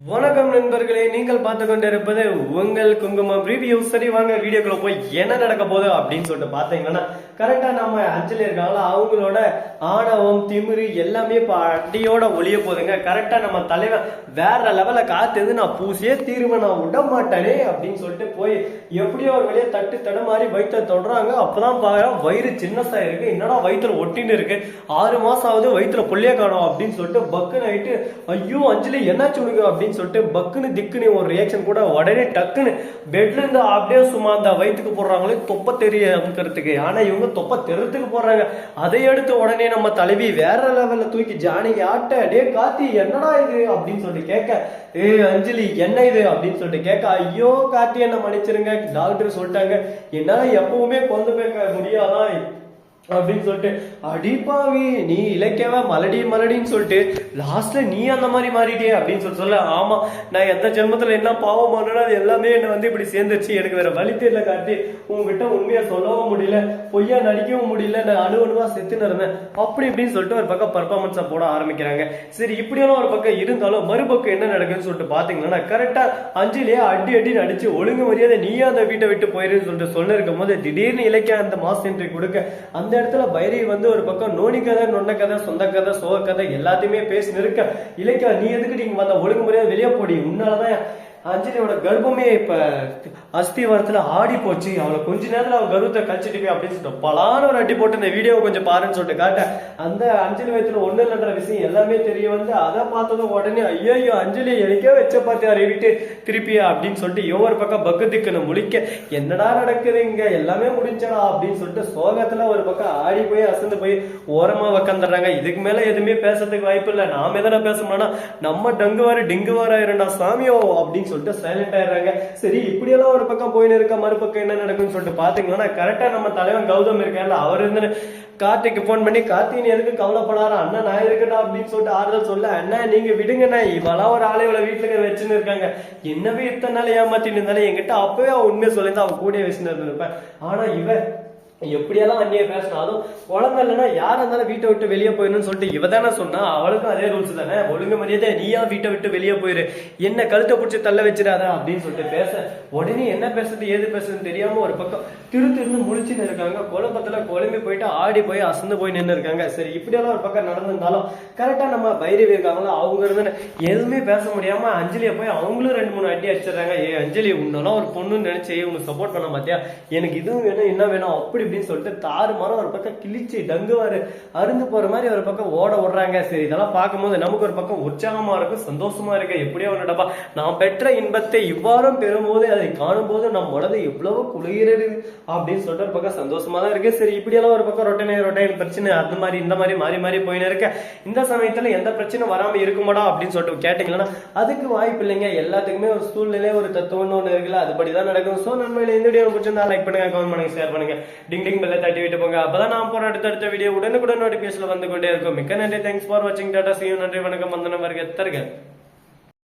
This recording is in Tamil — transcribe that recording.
வணக்கம் நண்பர்களே நீங்கள் பார்த்து கொண்டிருப்பது உங்கள் குங்குமம் ரிவ்யூ சரி வாங்க வீடியோக்குள்ள போய் என்ன நடக்க போகுது அப்படின்னு சொல்லிட்டு பார்த்தீங்கன்னா கரெக்டாக நம்ம அஞ்சலி இருக்காங்களா அவங்களோட ஆணவம் திமிரு எல்லாமே இப்ப அடியோட ஒளிய போகுதுங்க. கரெக்டாக நம்ம தலைவன் வேற லெவலில் காத்துது நான் பூசியே தீர்வை நான் விட மாட்டேனே அப்படின்னு சொல்லிட்டு போய் எப்படியோ ஒரு வெளியே தட்டு தட மாதிரி வயிற்ற தொடுறாங்க. அப்பதான் பார்க்குறோம் வயிறு சின்னசா இருக்கு. என்னடா வயிற்றுல ஒட்டின்னு இருக்கு? ஆறு மாதம் ஆகுது வயிற்றுல புள்ளிய காணும் அப்படின்னு சொல்லிட்டு பக்குன்னு ஆயிட்டு ஐயோ அஞ்சலி என்னாச்சு உனக்கு? அப்படின்னு சொல்லிட்டு பக்குன்னு திக்குன்னு ஒரு ரியாக்ஷன் கூட உடனே டக்குன்னு பெட்ல இருந்து அப்படியே சும்மா அந்த வயிற்றுக்கு போடுறாங்களே தொப்ப தெரிய அமுக்கிறதுக்கு ஆனா இவங்க தொப்ப தெருத்துக்கு போடுறாங்க அதை எடுத்து உடனே நம்ம தலைவி வேற லெவல்ல தூக்கி ஜானகி ஆட்ட டே காத்தி என்னடா இது? அப்படின்னு சொல்லிட்டு கேட்க ஏ அஞ்சலி என்ன இது? அப்படின்னு சொல்லிட்டு கேட்க ஐயோ காத்தி என்ன மன்னிச்சிருங்க. டாக்டர் சொல்லிட்டாங்க என்னால எப்பவுமே கொண்டு போய் முடியாதான் அப்படின்னு சொல்லிட்டு அடிப்பாவி நீ இலக்கியவா மலடி மலடின்னு சொல்லிட்டு லாஸ்ட்ல நீ அந்த மாதிரி மாறிட்டே அப்படின்னு சொல்லி சொல்ல ஆமா நான் எந்த ஜென்மத்துல என்ன பாவம் பண்ணணும் அது எல்லாமே என்ன வந்து இப்படி சேர்ந்துருச்சு. எனக்கு வேற வழி தெரியல காட்டி உங்ககிட்ட உண்மையா சொல்லவும் முடியல பொய்யா நடிக்கவும் முடியல நான் அணு அணுவா செத்துன்னு இருந்தேன். அப்படி இப்படின்னு சொல்லிட்டு ஒரு பக்கம் பர்ஃபார்மன்ஸா போட ஆரம்பிக்கிறாங்க. சரி இப்படியெல்லாம் ஒரு பக்கம் இருந்தாலும் மறுபக்கம் என்ன நடக்குதுன்னு சொல்லிட்டு பாத்தீங்கன்னா கரெக்டா அஞ்சிலேயே அடி அடி நடிச்சு ஒழுங்கு மரியாதை நீயே அந்த வீட்டை விட்டு போயிருன்னு சொல்லிட்டு சொல்லிருக்கும் போது திடீர்னு இலக்கிய அந்த மாஸ் என்ட்ரி கொடுக்க அந்த இடத்துல பைரவி வந்து ஒரு பக்கம் நோனி கதை நொன்ன கதை சொந்த கதை சோக கதை எல்லாத்தையுமே பேசி நிற்க இலக்கியா நீ எதுக்கு நீங்க வந்த? ஒழுங்கு முறையாக வெளியே போடி. உன்னாலதான் அஞ்சலியோட கர்ப்பமே இப்ப அஸ்திவாரத்துல ஆடி போச்சு. அவளை கொஞ்ச நேரத்துல அவள் கர்வத்தை கழிச்சிட்டு போய் அப்படின்னு சொல்லிட்டு பலான ஒரு அடி போட்டு இந்த வீடியோவை கொஞ்சம் பாருன்னு சொல்லிட்டு காட்டேன் அந்த அஞ்சலி வயத்துல ஒண்ணு இல்லைன்ற விஷயம் எல்லாமே தெரிய வந்து அதை பார்த்ததும் உடனே ஐயோ அஞ்சலி எனக்கே வச்ச பார்த்தியா அறிவிட்டு திருப்பியா? அப்படின்னு சொல்லிட்டு ஒவ்வொரு பக்கம் பக்கு திக்குன்னு முழிக்க என்னடா நடக்குது இங்க? எல்லாமே முடிஞ்சடா? அப்படின்னு சொல்லிட்டு சோகத்துல ஒரு பக்கம் ஆடி போய் அசந்து போய் ஓரமா உக்காந்துடுறாங்க. இதுக்கு மேல எதுவுமே பேசுறதுக்கு வாய்ப்பு இல்லை. நாம எதனா பேசணும்னா நம்ம டங்குவாரு டிங்குவாரா இருந்தா சாமியோ அப்படின்னு சொல்லிட்டு சைலண்ட் ஆயிடுறாங்க. சரி இப்படியெல்லாம் ஒரு பக்கம் போயின்னு இருக்க மறுபக்கம் என்ன நடக்கும்னு சொல்லிட்டு பாத்தீங்கன்னா கரெக்டா நம்ம தலைவன் கௌதம் இருக்காருல்ல அவர் இருந்து கார்த்திக்கு ஃபோன் பண்ணி கார்த்தி நீ எதுக்கு கவலைப்படாத அண்ணா நான் இருக்கட்டா அப்படின்னு சொல்லிட்டு ஆறுதல் சொல்ல அண்ணா நீங்க விடுங்கண்ணா இவளா ஒரு ஆளை இவ்வளவு வீட்டுல வச்சுன்னு இருக்காங்க. என்னவே இத்தனை நாள் ஏமாத்திட்டு இருந்தாலும் என்கிட்ட அப்பவே அவன் உண்மையை சொல்லியிருந்தா அவன் கூட வச்சுன்னு இருந்திருப்பேன். ஆனா இவன் எப்படியெல்லாம் அண்ணிய பேசினாலும் குழந்தை இல்லைன்னா யாரா இருந்தாலும் வீட்டை விட்டு வெளியே போயிடணும்னு சொல்லிட்டு இவ தானே சொன்னா அவளுக்கும் அதே ரூல்ஸ் தானே? ஒழுங்கு மரியாதை நீயா வீட்டை விட்டு வெளியே போயிரு. என்ன கழுத்தை பிடிச்சி தள்ள வச்சிடாத அப்படின்னு சொல்லிட்டு பேச உடனே என்ன பேசுறது ஏது பேசுறதுன்னு தெரியாம ஒரு பக்கம் திரு திருந்து முடிச்சுன்னு இருக்காங்க. குழப்பத்துல குழம்பி போயிட்டு ஆடி போய் அசந்து போய் நின்று இருக்காங்க. சரி இப்படியெல்லாம் ஒரு பக்கம் நடந்திருந்தாலும் கரெக்டா நம்ம பைரவி இருக்காங்களோ? அவங்க இருந்து எதுவுமே பேச முடியாம அஞ்சலியை போய் அவங்களும் ரெண்டு மூணு அடி அடிச்சிடுறாங்க. ஏ அஞ்சலி உன்னெல்லாம் ஒரு பொண்ணுன்னு நினைச்சு உனக்கு சப்போர்ட் பண்ண மாத்தியா எனக்கு இதுவும் வேணும் என்ன வேணும். அப்படி இப்படின்னு சொல்லிட்டு தாறு மரம் ஒரு பக்கம் கிழிச்சு டங்குவாரு. அருந்து போற மாதிரி ஒரு பக்கம் ஓட விடுறாங்க. சரி இதெல்லாம் பார்க்கும்போது நமக்கு ஒரு பக்கம் உற்சாகமா இருக்கு சந்தோஷமா இருக்கு எப்படியோ ஒன்று டப்பா. நான் பெற்ற இன்பத்தை இவ்வாறும் பெறும்போது அதை காணும் போது நம் மனது எவ்வளவு குளிர்கிறது அப்படின்னு சொல்லிட்டு ஒரு பக்கம் சந்தோஷமா தான் இருக்கு. சரி இப்படியெல்லாம் ஒரு பக்கம் ரொட்டனை ரொட்டைன் பிரச்சனை அந்த மாதிரி இந்த மாதிரி மாறி மாறி போயின்னு இருக்க. இந்த சமயத்துல எந்த பிரச்சனை வராம இருக்குமாடா அப்படின்னு சொல்லிட்டு கேட்டீங்கன்னா அதுக்கு வாய்ப்பு இல்லைங்க. எல்லாத்துக்குமே ஒரு சூழ்நிலை ஒரு தத்துவம்னு ஒன்று இருக்குல்ல. அதுபடிதான் நடக்கும். ஸோ நன்மையில இந்த வீடியோ பிடிச்சிருந்தா லைக் பண்ணுங்க கமெண்ட் பண்ணுங்க ஷேர் பண்ணுங்க. டிங் டிங் பெல்ல தட்டி விட்டு போங்க. அப்பதான் நான் போற அடுத்தடுத்த வீடியோ உடனுக்குடன் நோட்டிபிகேஷன் வந்து கொண்டே இருக்கும். மிக்க நன்றி. தேங்க்ஸ் ஃபார் வாட்சிங் டாடா சியூ நன்றி. வணக்கம். வந்தனம் வருக. தருக.